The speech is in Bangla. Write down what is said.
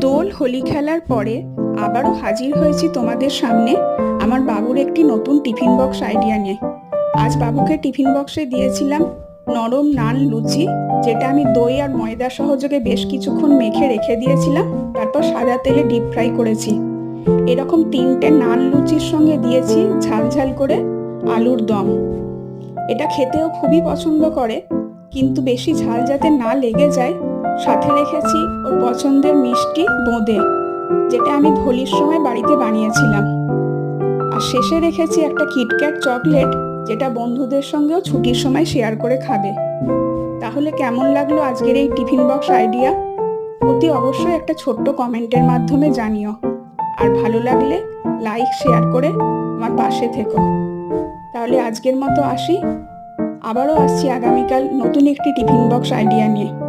দোল হোলি খেলার পরে আবারও হাজির হয়েছি তোমাদের সামনে আমার বাবুর একটি নতুন টিফিন বক্স আইডিয়া নিয়ে। আজ বাবুকে টিফিন বক্সে দিয়েছিলাম নরম নান লুচি, যেটা আমি দই আর ময়দা সহযোগে বেশ কিছুক্ষণ মেখে রেখে দিয়েছিলাম, তারপর সাদা তেলে ডিপ ফ্রাই করেছি। এরকম তিনটে নান লুচির সঙ্গে দিয়েছি ঝাল ঝাল করে আলুর দম। এটা খেতেও খুবই পছন্দ করে, কিন্তু বেশি ঝাল যাতে না লেগে যায় সাথে রেখেছি ওর পছন্দের মিষ্টি বোঁদে, যেটা আমি হোলির সময় বাড়িতে বানিয়েছিলাম। আর শেষে রেখেছি একটা কিটক্যাট চকলেট, যেটা বন্ধুদের সঙ্গেও ছুটির সময় শেয়ার করে খাবে। তাহলে কেমন লাগল আজকের এই টিফিন বক্স আইডিয়া অতি অবশ্যই একটা ছোট্ট কমেন্টের মাধ্যমে জানিও। আর ভালো লাগলে লাইক শেয়ার করে আমার পাশে থেকো। তাহলে আজকের মতো আসি। আবারও আসছি আগামীকাল নতুন একটি টিফিন বক্স আইডিয়া নিয়ে।